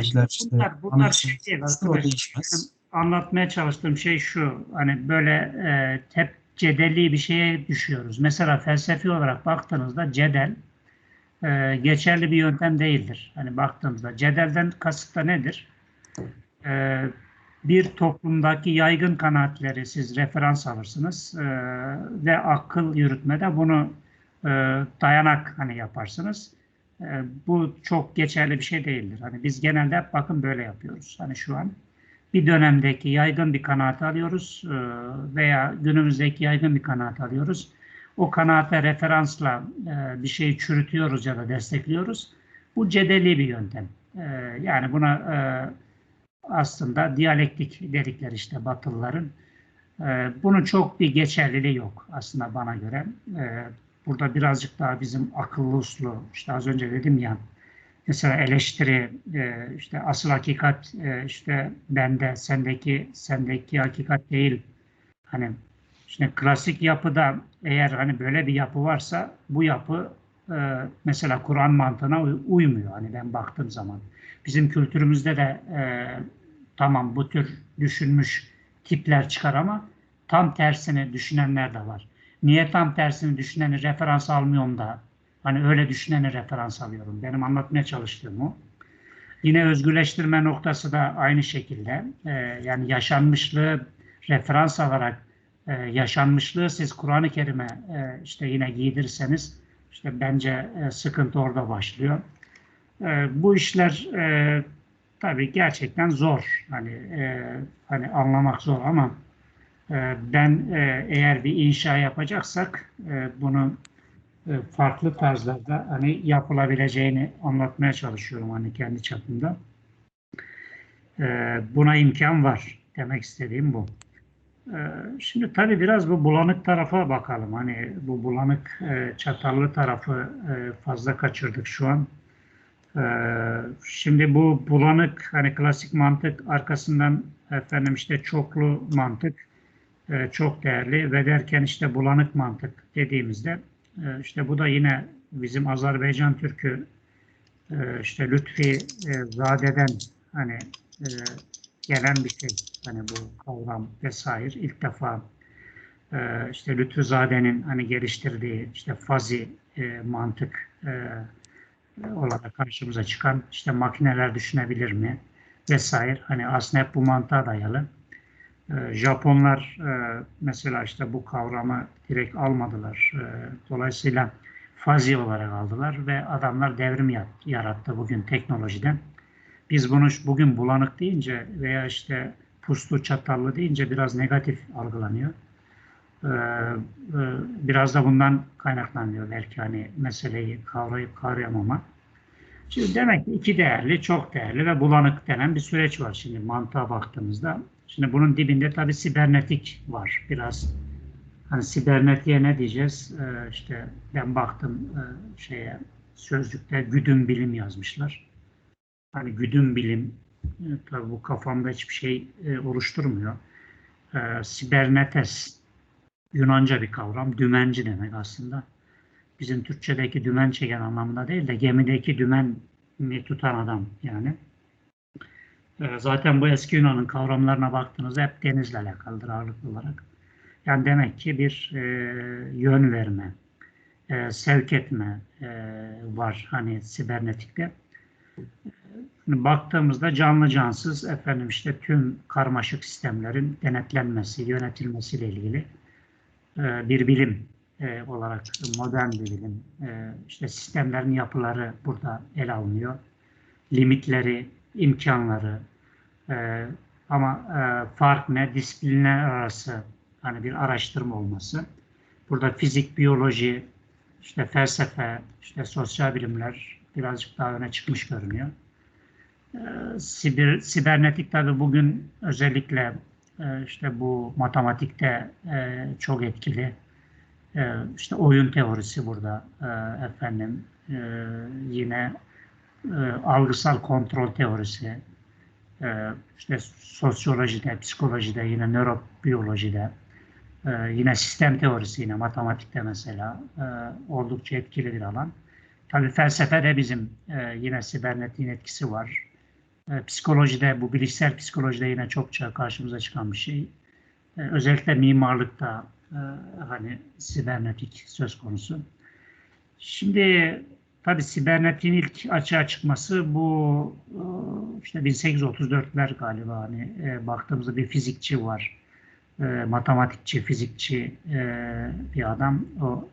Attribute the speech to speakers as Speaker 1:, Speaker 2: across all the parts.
Speaker 1: işte
Speaker 2: Bunlar, bunlar
Speaker 1: anlatım
Speaker 2: şey değil
Speaker 1: o değişmez.
Speaker 2: Anlatmaya çalıştığım şey şu. Hani böyle e, tep cedelli bir şeye düşüyoruz. Mesela felsefi olarak baktığınızda cedel e, geçerli bir yöntem değildir. Hani baktığımızda cedelden kasıt da nedir? E, bir toplumdaki yaygın kanaatleri siz referans alırsınız e, ve akıl yürütmede bunu e, dayanak hani yaparsınız. E, bu çok geçerli bir şey değildir. Hani biz genelde hep bakın böyle yapıyoruz. Hani şu an bir dönemdeki yaygın bir kanaat alıyoruz e, veya günümüzdeki yaygın bir kanaat alıyoruz. O kanaate referansla e, bir şeyi çürütüyoruz ya da destekliyoruz. Bu cedeli bir yöntem. E, yani buna aslında diyalektik dedikleri işte Batılıların. Bunun çok bir geçerliliği yok aslında bana göre. Burada birazcık daha bizim akıllı uslu, işte az önce dedim ya, mesela eleştiri, e, işte asıl hakikat e, işte bende, sendeki, sendeki hakikat değil. Hani işte klasik yapıda eğer hani böyle bir yapı varsa bu yapı e, mesela Kur'an mantığına uy- uymuyor. Hani ben baktığım zaman. Bizim kültürümüzde de tamam bu tür düşünmüş tipler çıkar ama tam tersini düşünenler de var. Niye tam tersini düşüneni referans almıyorum da hani öyle düşüneni referans alıyorum. Benim anlatmaya çalıştığım o. Yine özgürleştirme noktası da aynı şekilde. Ee, yani yaşanmışlığı referans alarak e, yaşanmışlığı siz Kur'an-ı Kerim'e e, işte yine giydirirseniz işte bence e, sıkıntı orada başlıyor. E, bu işler e, tabii gerçekten zor. Hani e, hani anlamak zor ama e, ben e, eğer bir inşa yapacaksak e, bunu e, farklı tarzlarda hani yapılabileceğini anlatmaya çalışıyorum hani kendi çapımda. E, buna imkan var. Demek istediğim bu. E, şimdi tabii biraz bu bulanık tarafa bakalım. Hani bu bulanık çatallı tarafı fazla kaçırdık şu an. Şimdi bu bulanık hani klasik mantık arkasından efendim işte çoklu mantık e, çok değerli ve derken işte bulanık mantık dediğimizde e, işte bu da yine bizim Azerbaycan Türk'ü e, işte Lütfi Zade'den hani gelen bir şey. Hani bu kavram vesaire ilk defa işte Lütfü Zade'nin hani geliştirdiği işte fazi mantık e, olarak karşımıza çıkan işte makineler düşünebilir mi vesaire. Hani aslında hep bu mantığa dayalı. Ee, Japonlar e, mesela işte bu kavramı direkt almadılar. Ee, Dolayısıyla fazi olarak aldılar ve adamlar devrim yarattı bugün teknolojiden. Biz bunu bugün bulanık deyince veya işte puslu çatallı deyince biraz negatif algılanıyor. Ee, e, Biraz da bundan kaynaklanıyor belki hani meseleyi kavrayıp kavrayamama. Şimdi demek ki iki değerli, çok değerli ve bulanık denen bir süreç var şimdi mantığa baktığımızda. Şimdi bunun dibinde tabii sibernetik var biraz. Hani sibernetiğe ne diyeceğiz? Ee, işte ben baktım e, şeye sözlükte güdüm bilim yazmışlar. Hani güdüm bilim e, tabii bu kafamda hiçbir şey e, oluşturmuyor. Ee, sibernetes Yunanca bir kavram, dümenci demek aslında bizim Türkçedeki dümen çeken anlamında değil de gemideki dümen tutan adam yani. Ee, Zaten bu eski Yunan'ın kavramlarına baktığınızda hep denizle alakalıdır ağırlıklı olarak. Yani demek ki bir e, yön verme, e, sevk etme e, var hani sibernetikte. Baktığımızda canlı cansız efendim işte tüm karmaşık sistemlerin denetlenmesi, yönetilmesiyle ilgili e, bir bilim e, olarak modern bir bilim. E, işte sistemlerin yapıları burada ele alınıyor. Limitleri, imkanları e, ama e, fark ne? Disiplinler arası hani bir araştırma olması. Burada fizik, biyoloji, işte felsefe, işte sosyal bilimler birazcık daha öne çıkmış görünüyor. E, siber, sibernetik tabii bugün özellikle e, işte bu matematikte e, çok etkili. Ee, işte oyun teorisi burada ee, efendim ee, yine e, algısal kontrol teorisi ee, işte sosyolojide, psikolojide yine nörobiyolojide ee, yine sistem teorisi yine matematikte mesela ee, oldukça etkili bir alan. Tabii felsefede bizim e, yine sibernetiğin etkisi var. E, psikolojide, bu bilişsel psikolojide yine çokça karşımıza çıkan bir şey. E, özellikle mimarlıkta e, hani sibernetik söz konusu. Şimdi tabii sibernetiğin ilk açığa çıkması bu e, işte 1834'ler galiba hani e, baktığımızda bir fizikçi var. E, matematikçi, fizikçi e, bir adam. O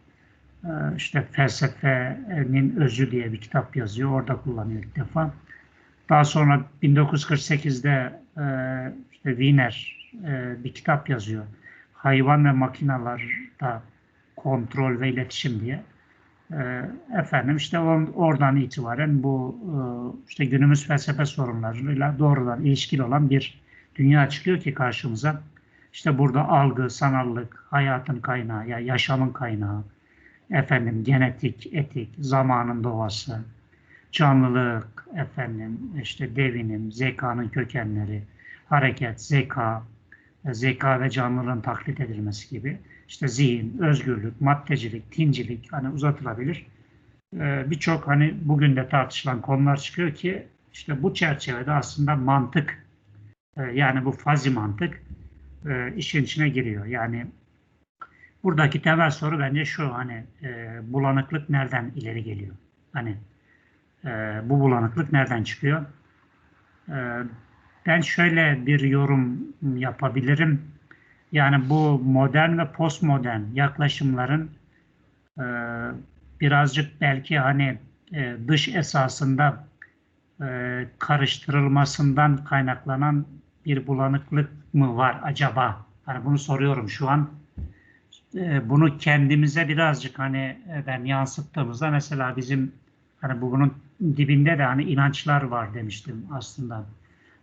Speaker 2: e, işte felsefenin özü diye bir kitap yazıyor. Orada kullanıyor ilk defa. Daha sonra 1948'de e, işte Wiener e, bir kitap yazıyor. Hayvan ve makinalarda kontrol ve iletişim diye. E, efendim işte on, oradan itibaren bu e, işte günümüz felsefe sorunlarıyla doğrudan ilişkili olan bir dünya çıkıyor ki karşımıza. İşte burada algı, sanallık, hayatın kaynağı, ya yaşamın kaynağı, efendim genetik, etik, zamanın doğası, canlılık, efendim işte devinim, zekanın kökenleri, hareket, zeka, zeka ve canlılığın taklit edilmesi gibi işte zihin, özgürlük, maddecilik, tincilik hani uzatılabilir. Ee, Birçok hani bugün de tartışılan konular çıkıyor ki işte bu çerçevede aslında mantık e, yani bu fazi mantık e, işin içine giriyor. Yani buradaki temel soru bence şu hani e, bulanıklık nereden ileri geliyor? Hani bu bulanıklık nereden çıkıyor? Ben şöyle bir yorum yapabilirim. Yani bu modern ve postmodern yaklaşımların e, birazcık belki hani e, dış esasında e, karıştırılmasından kaynaklanan bir bulanıklık mı var acaba? Hani bunu soruyorum şu an. E, bunu kendimize birazcık hani e, ben yansıttığımızda mesela bizim hani bunun dibinde de hani inançlar var demiştim aslında.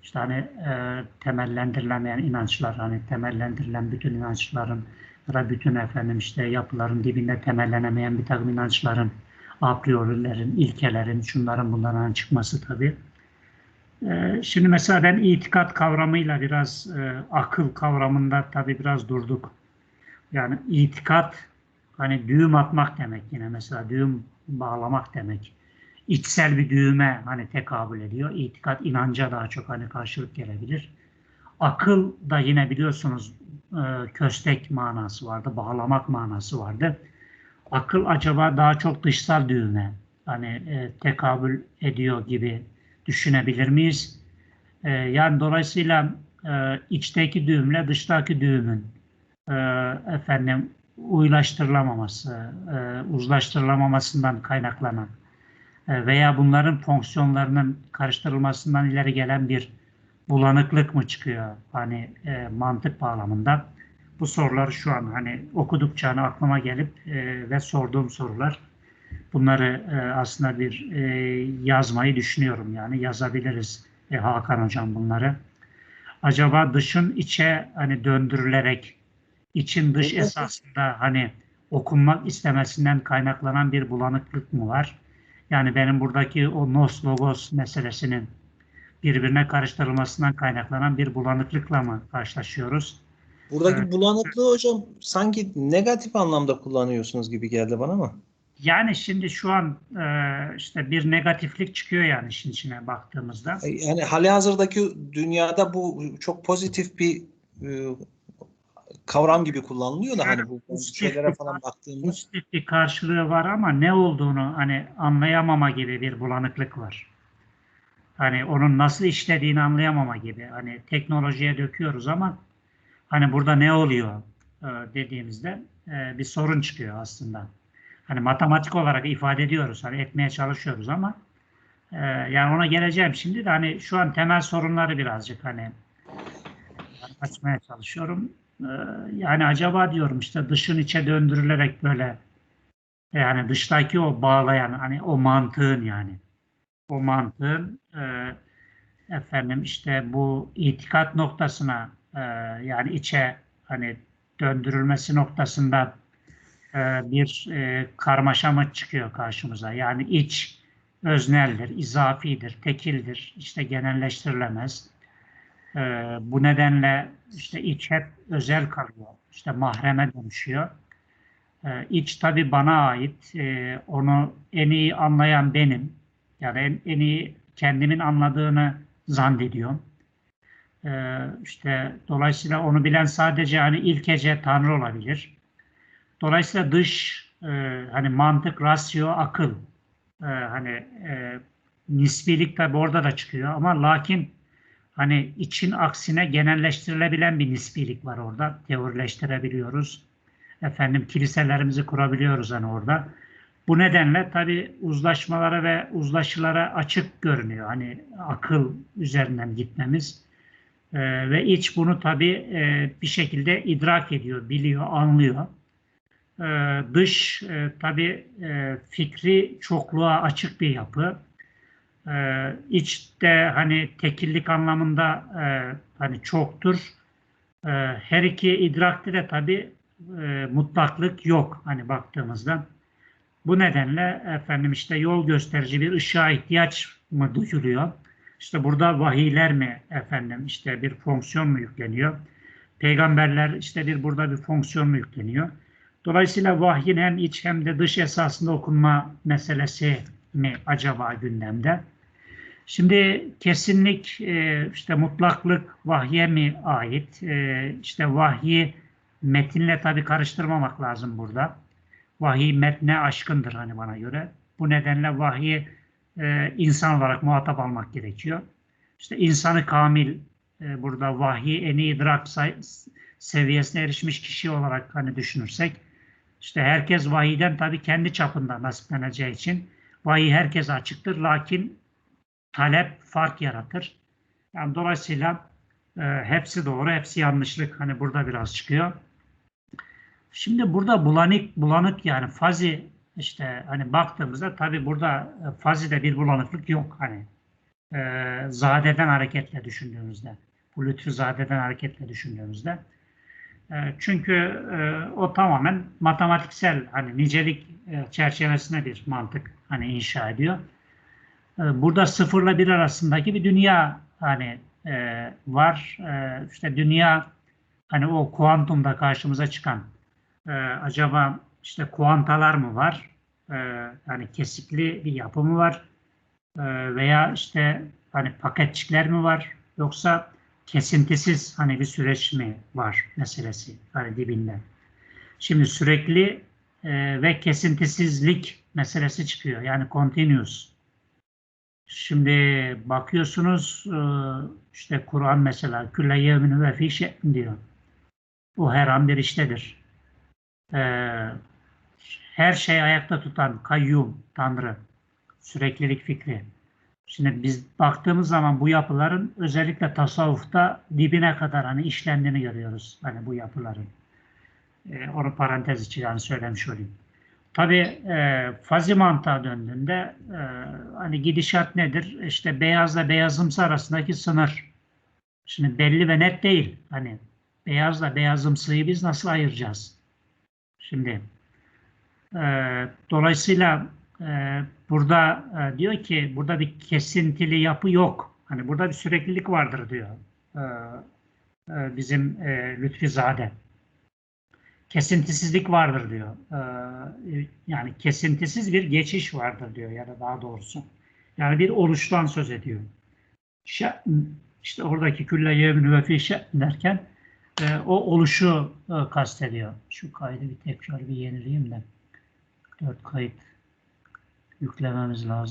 Speaker 2: İşte hani e, temellendirilemeyen inançlar, hani temellendirilen bütün inançların ya bütün efendim işte yapıların dibinde temellenemeyen bir takım inançların, a priorilerin, ilkelerin, şunların bunların çıkması tabii. E, şimdi mesela ben itikat kavramıyla biraz e, akıl kavramında tabii biraz durduk. Yani itikat hani düğüm atmak demek yine mesela düğüm bağlamak demek içsel bir düğüme hani tekabül ediyor. İtikat inanca daha çok hani karşılık gelebilir. Akıl da yine biliyorsunuz e, köstek manası vardı, bağlamak manası vardı. Akıl acaba daha çok dışsal düğüme hani e, tekabül ediyor gibi düşünebilir miyiz? E, yani dolayısıyla içteki düğümle dıştaki düğümün efendim uylaştırılamaması, uzlaştırılamamasından kaynaklanan veya bunların fonksiyonlarının karıştırılmasından ileri gelen bir bulanıklık mı çıkıyor hani e, mantık bağlamında? Bu sorular şu an hani okudukça hani aklıma gelip e, ve sorduğum sorular. Bunları e, aslında bir e, yazmayı düşünüyorum yani yazabiliriz e, Hakan Hocam bunları. Acaba dışın içe hani döndürülerek için dış esasında hani okunmak istemesinden kaynaklanan bir bulanıklık mı var? Yani benim buradaki o nos logos meselesinin birbirine karıştırılmasından kaynaklanan bir bulanıklıkla mı karşılaşıyoruz?
Speaker 1: Buradaki
Speaker 2: Evet.
Speaker 1: bulanıklığı hocam sanki negatif anlamda kullanıyorsunuz gibi geldi bana ama.
Speaker 2: Yani şimdi şu an e, işte bir negatiflik çıkıyor yani işin içine baktığımızda.
Speaker 1: Yani hali hazırdaki dünyada bu çok pozitif bir e, kavram gibi kullanılıyor da hani bu şeylere falan baktığımda
Speaker 2: Pozitif bir karşılığı var ama ne olduğunu hani anlayamama gibi bir bulanıklık var. Hani onun nasıl işlediğini anlayamama gibi. Hani teknolojiye döküyoruz ama hani burada ne oluyor e, dediğimizde e, bir sorun çıkıyor aslında. Hani matematik olarak ifade ediyoruz, hani etmeye çalışıyoruz ama e, yani ona geleceğim şimdi de hani şu an temel sorunları birazcık hani açmaya çalışıyorum. E, yani acaba diyorum işte dışın içe döndürülerek böyle yani dıştaki o bağlayan hani o mantığın yani o mantığın e, efendim işte bu itikat noktasına e, yani içe hani döndürülmesi noktasında e, bir e, karmaşa mı çıkıyor karşımıza? Yani iç özneldir, izafidir, tekildir, işte genelleştirilemez. E, bu nedenle işte iç hep özel kalıyor, işte mahreme dönüşüyor. E, iç tabii bana ait, e, onu en iyi anlayan benim. Yani en, en iyi kendimin anladığını zannediyor. Ee, işte dolayısıyla onu bilen sadece hani ilkece Tanrı olabilir. Dolayısıyla dış e, hani mantık, rasyo, akıl e, hani e, nisbilik tabi orada da çıkıyor ama lakin hani için aksine genelleştirilebilen bir nisbilik var orada. Teorileştirebiliyoruz. Efendim kiliselerimizi kurabiliyoruz hani orada. Bu nedenle tabi uzlaşmalara ve uzlaşılara açık görünüyor. Hani akıl üzerinden gitmemiz. Ee, ve iç bunu tabi e, bir şekilde idrak ediyor, biliyor, anlıyor. Ee, dış e, tabi e, fikri çokluğa açık bir yapı. Ee, iç de hani tekillik anlamında e, hani çoktur. Ee, her iki idrakte de tabi e, mutlaklık yok hani baktığımızda. Bu nedenle efendim işte yol gösterici bir ışığa ihtiyaç mı duyuluyor? İşte burada vahiyler mi efendim işte bir fonksiyon mu yükleniyor? Peygamberler işte bir burada bir fonksiyon mu yükleniyor? Dolayısıyla vahyin hem iç hem de dış esasında okunma meselesi mi acaba gündemde? Şimdi kesinlik e, işte mutlaklık vahye mi ait? E, işte vahyi metinle tabi karıştırmamak lazım burada. Vahiy metne aşkındır hani bana göre. Bu nedenle vahyi e, insan olarak muhatap almak gerekiyor. İşte insanı kamil e, burada vahyi en iyi idrak seviyesine erişmiş kişi olarak hani düşünürsek işte herkes vahiyden tabii kendi çapında nasipleneceği için vahiy herkese açıktır. Lakin talep fark yaratır. Yani dolayısıyla e, hepsi doğru, hepsi yanlışlık. Hani burada biraz çıkıyor. Şimdi burada bulanık, bulanık yani fazi işte hani baktığımızda tabii burada e, fazide bir bulanıklık yok. Hani e, zadeden hareketle düşündüğümüzde, bu lütfü zadeden hareketle düşündüğümüzde. E, çünkü e, o tamamen matematiksel hani nicelik e, çerçevesine bir mantık hani inşa ediyor. E, burada sıfırla bir arasındaki bir dünya hani e, var. E, işte dünya hani o kuantumda karşımıza çıkan e, acaba işte kuantalar mı var? E, yani kesikli bir yapı mı var? E, veya işte hani paketçikler mi var? Yoksa kesintisiz hani bir süreç mi var meselesi hani dibinde. Şimdi sürekli e, ve kesintisizlik meselesi çıkıyor. Yani continuous. Şimdi bakıyorsunuz e, işte Kur'an mesela külle yevminu ve fi şe'in diyor. O her an bir iştedir. E, her şey ayakta tutan kayyum, Tanrı, süreklilik fikri. Şimdi biz baktığımız zaman bu yapıların özellikle tasavvufta dibine kadar hani işlendiğini görüyoruz. Hani bu yapıların. E, onu parantez içi yani söylemiş olayım. Tabii e, fazi mantığa döndüğünde e, hani gidişat nedir? İşte beyazla beyazımsı arasındaki sınır. Şimdi belli ve net değil. Hani beyazla beyazımsıyı biz nasıl ayıracağız? Şimdi e, dolayısıyla e, burada e, diyor ki burada bir kesintili yapı yok. Hani burada bir süreklilik vardır diyor. E, e, bizim e, Lütfi Zade. Kesintisizlik vardır diyor. E, yani kesintisiz bir geçiş vardır diyor ya da daha doğrusu. Yani bir oluştan söz ediyor. Şe'n, işte oradaki külle yevmünü ve fi şe'n derken e, o oluşu e, kastediyor. Şu kaydı bir tekrar bir yenileyim de. Dört kayıt yüklememiz lazım.